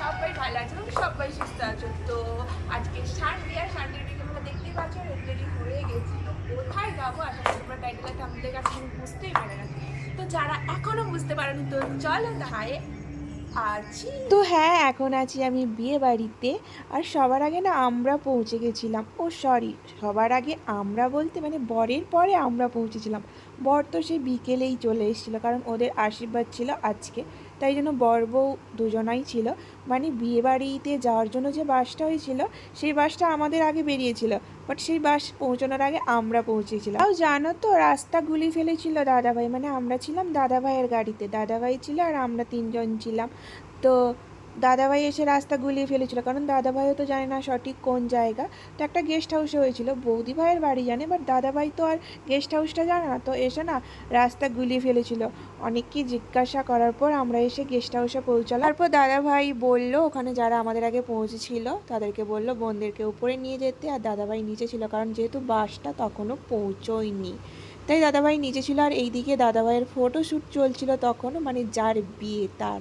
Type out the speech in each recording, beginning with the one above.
সবাই ভালো সবাই সুস্থ আছো। তো আজকে তোমরা দেখতেই পাচ্ছ যাব? কাছে বুঝতেই তো যারা এখনও বুঝতে তো আছি। তো হ্যাঁ এখন আছি আমি বিয়ে বাড়িতে। আর সবার আগে না আমরা পৌঁছে গেছিলাম। ও সরি সবার আগে আমরা বলতে মানে বরের পরে আমরা পৌঁছেছিলাম। বর তো সেই বিকেলেই চলে এসেছিল, কারণ ওদের আশীর্বাদ ছিল আজকে। তাই জন্য বর বউ দুজনাই ছিল। মানে বিয়ে বাড়িতে যাওয়ার জন্য যে বাসটা হয়েছিল, সেই বাসটা আমাদের আগে বেরিয়েছিল। বাট সেই বাস পৌঁছানোর আগে আমরা পৌঁছেছিলাম। তাও জানো তো, রাস্তা গুলি ফেলেছিল দাদাভাই। মানে আমরা ছিলাম দাদাভাইয়ের গাড়িতে। দাদাভাই ছিল আর আমরা তিনজন ছিলাম। তো দাদাভাই এসে রাস্তা গুলিয়ে ফেলেছিল। কারণ দাদাভাইও তো জানে না সঠিক কোন জায়গা। তো একটা গেস্ট হাউসে হয়েছিল। বৌদি ভাইয়ের বাড়ি জানে বাট দাদাভাই তো আর গেস্ট হাউসটা জানে না। তো এসে না রাস্তা গুলিয়ে ফেলেছিল। অনেককে জিজ্ঞাসা করার পর আমরা এসে গেস্ট হাউসে পৌঁছালাম। তারপর দাদাভাই বলল, ওখানে যারা আমাদের আগে পৌঁছেছিল, তাদেরকে বলল, বোনদেরকে উপরে নিয়ে যেতে। আর দাদাভাই নিচে ছিল, কারণ যেহেতু বাসটা তখনও পৌঁছয়নি। তাই দাদাভাই নিচে ছিল, আর এইদিকে দাদাভাইয়ের ফটোশ্যুট চলছিল তখনও মানে যার বিয়ে তার।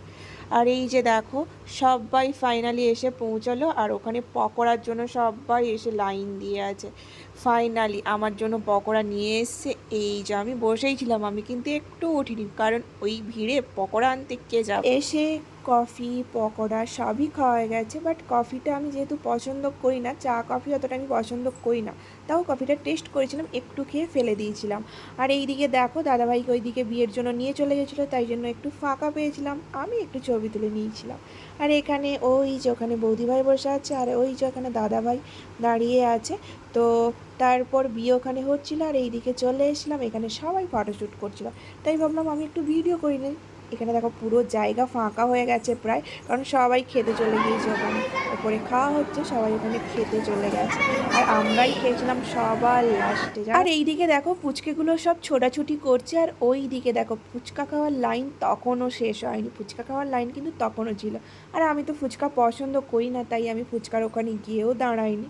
আর এই যে দেখো, সবাই ফাইনালি এসে পৌঁছালো আর ওখানে পকোড়ার জন্য সবাই এসে লাইন দিয়ে আছে। ফাইনালি আমার জন্য পকোড়া নিয়ে এসছে। এই যে আমি বসেই ছিলাম, আমি কিন্তু একটু উঠিনি, কারণ ওই ভিড়ে পকোড়া আনতে কে যাবে? এসে কফি, পকোড়া সবই খাওয়া গেছে বাট কফিটা আমি যেহেতু পছন্দ করি না, চা কফি অতটা আমি পছন্দ করি না, তাও কফিটা টেস্ট করেছিলাম, একটু খেয়ে ফেলে দিয়েছিলাম। আর এইদিকে দেখো, দাদাভাইকে ওইদিকে বিয়ের জন্য নিয়ে চলে গেছিল, তাই জন্য একটু ফাঁকা পেয়েছিলাম, আমি একটু ছবি তুলে নিয়েছিলাম। আর এখানে ওই যে ওখানে বৌদিভাই বসে আছে, আর ওই যে ওখানে দাদাভাই দাঁড়িয়ে আছে তো তারপর বিয়ে ওখানে হচ্ছিল আর এইদিকে চলে এসেছিলাম এখানে সবাই ফটোশ্যুট করছিল। তাই ভাবলাম আমি একটু ভিডিও করি নিই। এখানে দেখো পুরো জায়গা ফাঁকা হয়ে গেছে প্রায়, কারণ সবাই খেতে চলে গিয়েছে ওখানে। ওপরে খাওয়া হচ্ছে, সবাই ওখানে খেতে চলে গেছে। আর আমরাই খেয়েছিলাম সবার লাস্টে আর এইদিকে দেখো পুচকেগুলো সব ছোটাছুটি করছে, আর ওই দিকে দেখো ফুচকা খাওয়ার লাইন তখনও শেষ হয়নি। ফুচকা খাওয়ার লাইন কিন্তু তখনও ছিল। আর আমি তো ফুচকা পছন্দ করি না, তাই আমি ফুচকার ওখানে গিয়েও দাঁড়াইনি।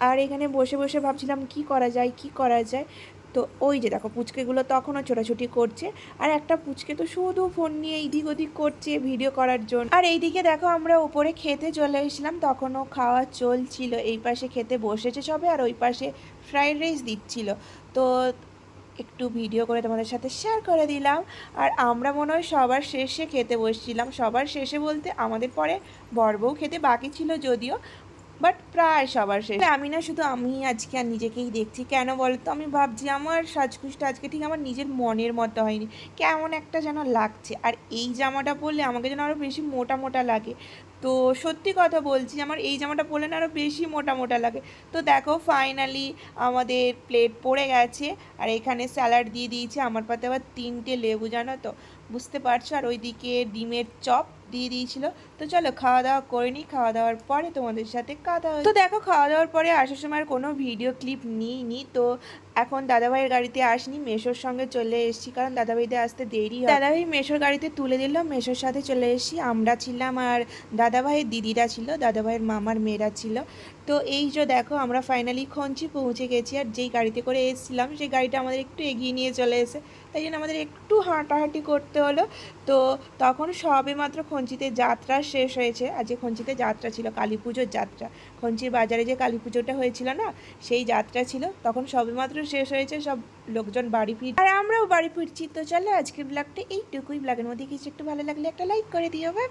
আর এখানে বসে বসে ভাবছিলাম, কি করা যায়, কি করা যায়? তো ওই যে দেখো, পুচকেগুলো তখনও ছোটাছুটি করছে। আর একটা পুচকে তো শুধু ফোন নিয়ে এইদিক ওদিক করছে ভিডিও করার জন্য। আর এইদিকে দেখো, আমরা উপরে খেতে চলে এসেছিলাম, তখনও খাওয়া চলছিল। এই পাশে খেতে বসেছে সবে, আর ওই পাশে ফ্রাইড রাইস দিচ্ছিল। তো একটু ভিডিও করে তোমাদের সাথে শেয়ার করে দিলাম। আর আমরা মনে হয় সবার শেষে খেতে বসছিলাম। সবার শেষে বলতে আমাদের পরে বর্বও খেতে বাকি ছিল যদিও। বাট প্রায় সবার শেষে। আমি না, শুধু আমি আজকে আর নিজেকেই দেখছি। কেন বলতো? আমি ভাবছি, আমার সাজগুজটা আজকে ঠিক আমার নিজের মনের মতো হয়নি। কেমন একটা যেন লাগছে। আর এই জামাটা পরলে আমাকে যেন আরও বেশি মোটা মোটা লাগে। তো সত্যি কথা বলছি, আমার এই জামাটা পরলে না আরও বেশি মোটা মোটা লাগে। তো দেখো ফাইনালি আমাদের প্লেট পড়ে গেছে। আর এখানে স্যালাড দিয়ে দিয়েছে। আমার পাতে আবার তিনটে লেবু, জানো তো? বুঝতে পারছ? আর ওইদিকে ডিমের চপ দিয়ে দিয়েছিল। তো চলো খাওয়া দাওয়া করে নিই খাওয়া দাওয়ার পরে তোমাদের সাথে কথা তো দেখো খাওয়া দাওয়ার পরে আসার সময় আর কোনো ভিডিও ক্লিপ নিইনি। তো এখন দাদাভাইয়ের গাড়িতে আসনি মেশোর সঙ্গে চলে এসেছি। কারণ দাদাভাইদের আসতে দেরি হয়। দাদাভাই মেশোর গাড়িতে তুলে দিল মেশোর সাথে চলে এসেছি। আমরা ছিলাম আর দাদাভাইয়ের দিদিরা ছিল দাদাভাইয়ের মামার মেয়েরা ছিল। তো এই যে দেখো আমরা ফাইনালি খঞ্চি পৌঁছে গেছি আর যেই গাড়িতে করে এসেছিলাম সেই গাড়িটা আমাদের একটু এগিয়ে নিয়ে চলে এসে তাই জন্য আমাদের একটু হাঁটাহাঁটি করতে হলো। তো তখন সবে মাত্র খঞ্চিতে যাত্রা শেষ হয়েছে। আজকে খঞ্চিতে যাত্রা ছিল কালী পুজোর যাত্রা। খঞ্চির বাজারে যে কালী পুজোটা হয়েছিল না, সেই যাত্রা ছিল। তখন সবেমাত্র শেষ হয়েছে সব লোকজন বাড়ি ফির আর আমরাও বাড়ি ফিরছি। তো চলো, আজকের ব্লগটা এইটুকুই। ব্লগের মধ্যে কিছু একটু ভালো লাগলে একটা লাইক করে দিও। বাই